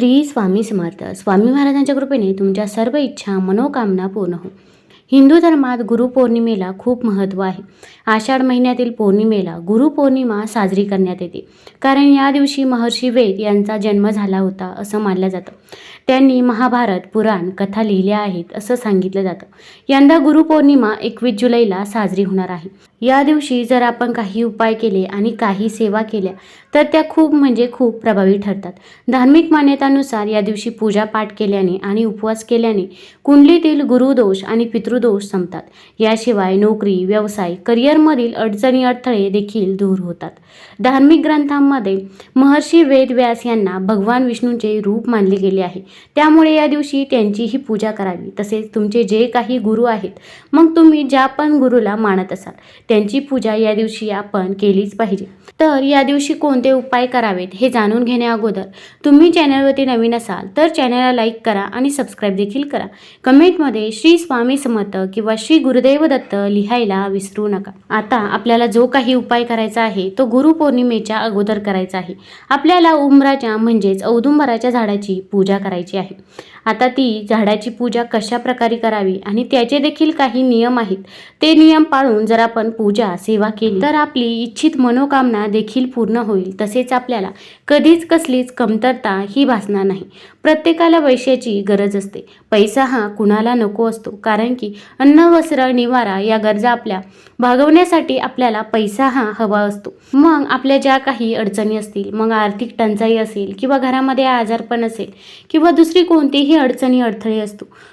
श्री स्वामी समर्थ. स्वामी महाराजांच्या कृपेने तुमच्या सर्व इच्छा मनोकामना पूर्ण हो. हिंदू धर्मात गुरुपौर्णिमेला खूप महत्त्व आहे. आषाढ महिन्यातील पौर्णिमेला गुरुपौर्णिमा साजरी करण्यात येते. कारण या दिवशी महर्षी वेद यांचा जन्म झाला होता असं मानलं जातं. त्यांनी महाभारत पुराण कथा लिहिल्या आहेत असं सांगितलं जातं. यंदा गुरुपौर्णिमा एकवीस जुलैला साजरी होणार आहे. या दिवशी जर आपण काही उपाय केले आणि काही सेवा केल्या तर त्या खूप म्हणजे खूप प्रभावी ठरतात. धार्मिक मान्यतानुसार या दिवशी पूजा पाठ केल्याने आणि उपवास केल्याने कुंडलीतील गुरुदोष आणि पितृदोष संपतात. याशिवाय नोकरी व्यवसाय करिअरमधील अडचणी अडथळे देखील दूर होतात. धार्मिक ग्रंथांमध्ये महर्षी वेदव्यास यांना भगवान विष्णूंचे रूप मानले गेले आहे. त्यामुळे या दिवशी त्यांचीही पूजा करावी. तसेच तुमचे जे काही गुरु आहेत मग तुम्ही ज्या पण गुरुला मानत असाल त्यांची पूजा या दिवशी आपण केलीच पाहिजे. तर या दिवशी कोण कोणते उपाय करावेत हे जाणून घेण्याअगोदर तुम्ही चॅनलवरती नवीन असाल तर चॅनलला लाईक करा आणि सबस्क्राईब देखील करा. कमेंटमध्ये श्री स्वामी समर्थ किंवा श्री गुरुदेव दत्त लिहायला विसरू नका. आता आपल्याला जो काही उपाय करायचा आहे तो गुरुपौर्णिमेच्या अगोदर करायचा आहे. आपल्याला उंबराच्या म्हणजेच औदुंबराच्या झाडाची पूजा करायची आहे. आता ती झाडाची पूजा कशा प्रकारे करावी आणि त्याचे देखील काही नियम आहेत. ते नियम पाळून जर आपण पूजा सेवा केली तर आपली इच्छित मनोकामना देखील पूर्ण होईल. तसेच आपल्याला कधीच कसलीच कमतरता ही भासणार नाही. प्रत्येकाला पैशाची गरज असते. पैसा हा कुणाला नको असतो. कारण की अन्न वस्त्र निवारा या गरजा आपल्या भागवण्यासाठी आपल्याला पैसा हा हवा असतो. मग आपल्या ज्या काही अडचणी असतील मग आर्थिक टंचाई असेल किंवा घरामध्ये आजारपण असेल किंवा दुसरी कोणतीही अडचणी अडथळे असतो.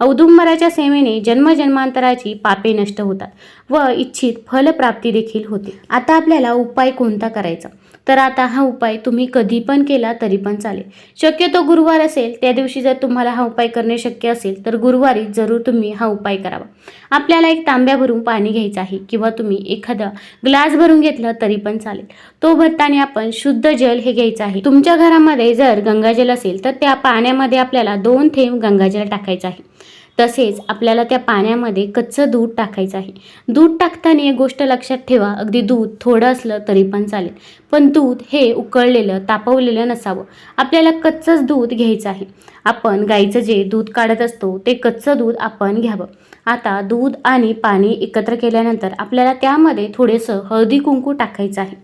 औदुंबराच्या सेवेने जन्मजन्मांतराची पापे नष्ट होतात व इच्छित फलप्राप्ती देखील होते. आता आपल्याला उपाय कोणता करायचा? तर आता हा उपाय तुम्ही कधी पण केला तरी पण चालेल. शक्यतो गुरुवार असेल त्या दिवशी जर तुम्हाला हा उपाय करणे शक्य असेल तर गुरुवारी जरूर तुम्ही हा उपाय करावा. आपल्याला एक तांब्या भरून पाणी घ्यायचं आहे किंवा तुम्ही एखादा ग्लास भरून घेतलं तरी पण चालेल. तो भरताना आपण शुद्ध जल हे घ्यायचं आहे. तुमच्या घरामध्ये जर गंगाजल असेल तर त्या पाण्यामध्ये आपल्याला दोन थेंब गंगाजल टाकायचं आहे. तसेच आपल्याला त्या पाण्यामध्ये कच्चं दूध टाकायचं आहे. दूध टाकताना एक गोष्ट लक्षात ठेवा अगदी दूध थोडं असलं तरी पण चालेल. पण दूध हे उकळलेलं तापवलेलं नसावं. आपल्याला कच्चंच दूध घ्यायचं आहे. आपण गाईचं जे दूध काढत असतो ते कच्चं दूध आपण घ्यावं. आता दूध आणि पाणी एकत्र केल्यानंतर आपल्याला त्यामध्ये थोडेसं हळदी कुंकू टाकायचं आहे.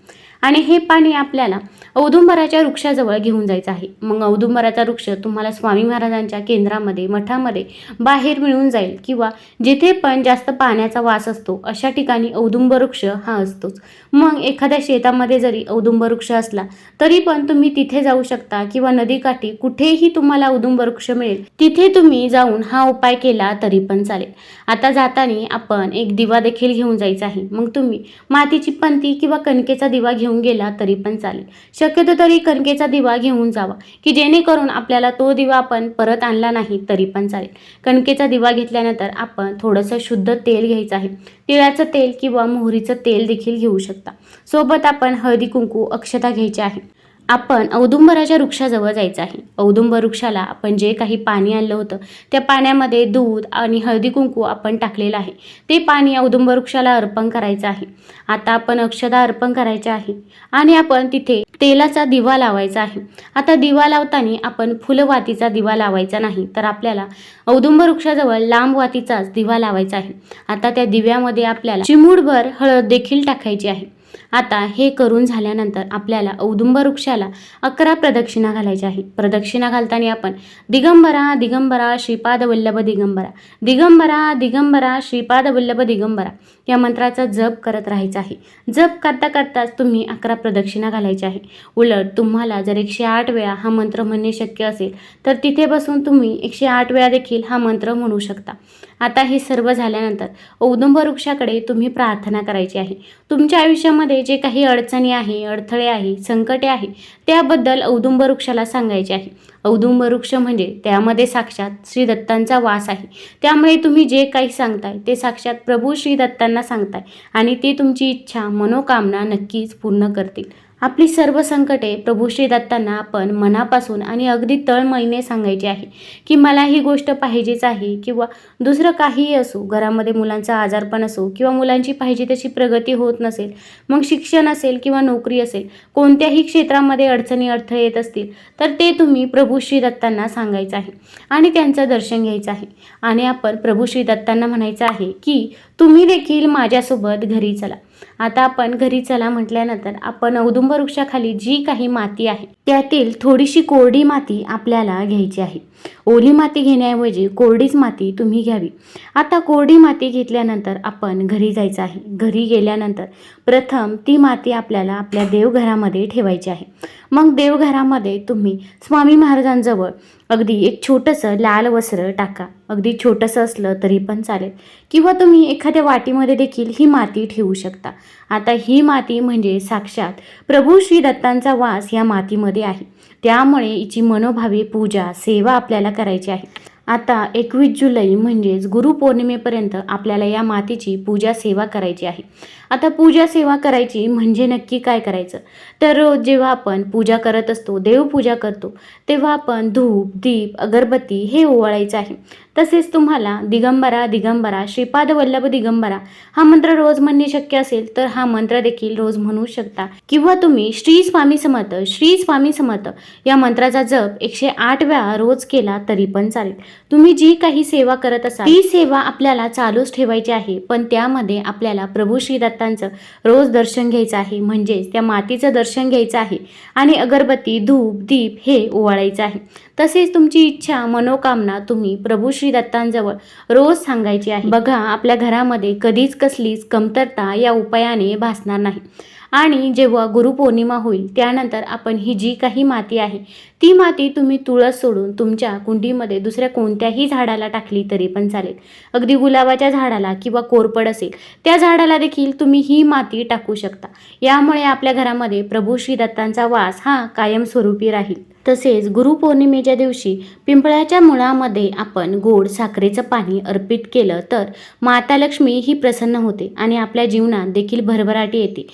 आणि हे पाणी आपल्याला औदुंबराच्या वृक्षाजवळ घेऊन जायचं आहे. मग औदुंबराचा वृक्ष तुम्हाला स्वामी महाराजांच्या केंद्रामध्ये मठामध्ये बाहेर मिळून जाईल किंवा जिथे पण जास्त पाण्याचा वास असतो अशा ठिकाणी औदुंब वृक्ष हा असतोच. मग एखाद्या शेतामध्ये जरी औदुंब वृक्ष असला तरी पण तुम्ही तिथे जाऊ शकता किंवा नदीकाठी कुठेही तुम्हाला औदुंब वृक्ष मिळेल तिथे तुम्ही जाऊन हा उपाय केला तरी पण चालेल. आता जाताना आपण एक दिवा देखील घेऊन जायचा आहे. मग तुम्ही मातीची पंती किंवा कणकेचा दिवा घेऊन गेला तरी पण चालेल. शक्यतो तरी कणकेचा दिवा घेऊन जावा की जेणेकरून आपल्याला तो दिवा आपण परत आणला नाही तरी पण चालेल. कणकेचा दिवा घेतल्यानंतर आपण थोडंसं शुद्ध तेल घ्यायचं आहे. तिळाचं तेल किंवा मोहरीचं तेल देखील घेऊ शकता. सोबत आपण हळदी कुंकू अक्षता घ्यायची आहे. आपण औदुंबराच्या वृक्षाजवळ जायचं आहे. औदुंबर वृक्षाला आपण जे काही पाणी आणलं होतं त्या पाण्यामध्ये दूध आणि हळदी कुंकू आपण टाकलेलं आहे. ते पाणी औदुंबर वृक्षाला अर्पण करायचं आहे. आता आपण अक्षदा अर्पण करायचे आहे आणि आपण तिथे तेलाचा दिवा लावायचा आहे. आता दिवा लावताना आपण फुलवातीचा दिवा लावायचा नाही तर आपल्याला औदुंबर वृक्षाजवळ लांब वातीचाच दिवा लावायचा आहे. आता त्या दिव्यामध्ये आपल्याला चिमूडभर हळद देखील टाकायची आहे. आता हे करून झाल्यानंतर आपल्याला औदुंब वृक्षाला अकरा प्रदक्षिणा घालायच्या आहे प्रदक्षिणा घालताना आपण दिगंबरा दिगंबरा श्रीपाद वल्लभ दिगंबरा. दिगंबरा दिगंबरा श्रीपाद वल्लभ दिगंबरा या मंत्राचा जप करत राहायचा आहे. जप करता करताच तुम्ही अकरा प्रदक्षिणा घालायच्या आहे उलट तुम्हाला जर एकशे आठ वेळा हा मंत्र म्हणणे शक्य असेल तर तिथे बसून तुम्ही एकशे आठ वेळा देखील हा मंत्र म्हणू शकता. आता हे सर्व झाल्यानंतर औदुंब वृक्षाकडे तुम्ही प्रार्थना करायची आहे. तुमच्या आयुष्यामध्ये जे काही अडचणी आहे अडथळे आहे संकटे आहे त्याबद्दल औदुंब वृक्षाला सांगायचे आहे. औदुंब वृक्ष म्हणजे त्यामध्ये साक्षात श्री दत्तांचा वास आहे. त्यामुळे तुम्ही जे काही सांगताय ते साक्षात प्रभू श्री दत्तांना सांगताय आणि ते तुमची इच्छा मनोकामना नक्कीच पूर्ण करतील. आपली सर्व संकटे प्रभू श्री दत्तांना आपण मनापासून आणि अगदी तळमळीने सांगायची आहे की मला ही गोष्ट पाहिजेच आहे किंवा दुसरं काहीही असो घरामध्ये मुलांचा आजारपण असो किंवा मुलांची पाहिजे तशी प्रगती होत नसेल मग शिक्षण असेल किंवा नोकरी असेल कोणत्याही क्षेत्रामध्ये अडचणी अडथळे येत असतील तर ते तुम्ही प्रभू श्री दत्तांना सांगायचं आहे आणि त्यांचं दर्शन घ्यायचं आहे. आणि आपण प्रभू श्री दत्तांना म्हणायचं आहे की तुम्ही देखील माझ्यासोबत घरी चला. आता आपण घरी चला म्हटल्यानंतर आपण औदुंब वृक्षाखाली जी काही माती आहे त्यातील थोडीशी कोरडी माती आपल्याला घ्यायची आहे. ओली माती घेण्याऐवजी कोरडीच माती तुम्ही घ्यावी. आता कोरडी माती घेतल्यानंतर आपण घरी जायचं आहे. घरी गेल्यानंतर प्रथम ती माती आपल्याला आपल्या देवघरामध्ये ठेवायची आहे. मग देवघरामध्ये तुम्ही स्वामी महाराजांजवळ अगदी एक छोटंसं लाल वस्त्र टाका. अगदी छोटंसं असलं तरी पण चालेल. किंवा तुम्ही एखाद्या वाटीमध्ये देखील ही माती ठेवू शकता. आता ही माती म्हणजे साक्षात प्रभू श्री दत्तांचा वास या मातीमध्ये आहे. त्यामुळे हिची मनोभावी पूजा सेवा आपल्याला करायची आहे. आता एकवीस जुलै म्हणजेच गुरुपौर्णिमेपर्यंत आपल्याला या मातीची पूजा सेवा करायची आहे. आता पूजा सेवा करायची म्हणजे नक्की काय करायचं? तर रोज जेव्हा आपण पूजा करत असतो देवपूजा करतो तेव्हा आपण धूप दीप अगरबत्ती हे ओवाळायचं आहे. तसेच तुम्हाला दिगंबरा दिगंबरा श्रीपाद वल्लभ दिगंबरा हा मंत्र रोज म्हणणे शक्य असेल तर हा मंत्र देखील रोज म्हणू शकता. किंवा तुम्ही श्री स्वामी समर्थ श्री स्वामी समर्थ या मंत्राचा जप एकशे आठ वेळा रोज केला तरी पण चालेल. तुम्ही जी काही सेवा करत असाल ती सेवा आपल्याला चालूच ठेवायची आहे पण त्यामध्ये आपल्याला प्रभू श्री दत्तांचं रोज दर्शन घ्यायचं आहे म्हणजेच त्या मातीचं दर्शन घ्यायचं आहे आणि अगरबत्ती धूप दीप हे ओवाळायचं आहे. तसेच तुमची इच्छा मनोकामना तुम्ही प्रभू श्री दत्तांजवळ रोज सांगायची आहे. बघा आपल्या घरामध्ये कधीच कसलीच कमतरता या उपायाने भासणार नाही. आणि जेव्हा गुरुपौर्णिमा होईल त्यानंतर आपण ही जी काही माती आहे ती माती तुम्ही तुळस सोडून तुमच्या कुंडीमध्ये दुसऱ्या कोणत्याही झाडाला टाकली तरी पण चालेल. अगदी गुलाबाच्या झाडाला किंवा कोरपड असेल त्या झाडाला देखील तुम्ही ही माती टाकू शकता. यामुळे आपल्या घरामध्ये प्रभू श्री दत्तांचा वास हा कायमस्वरूपी राहील. तसेच गुरुपौर्णिमेच्या दिवशी पिंपळाच्या मुळामध्ये आपण गोड साखरेचं पाणी अर्पित केलं तर माता लक्ष्मी ही प्रसन्न होते आणि आपल्या जीवनात देखील भरभराटी येते.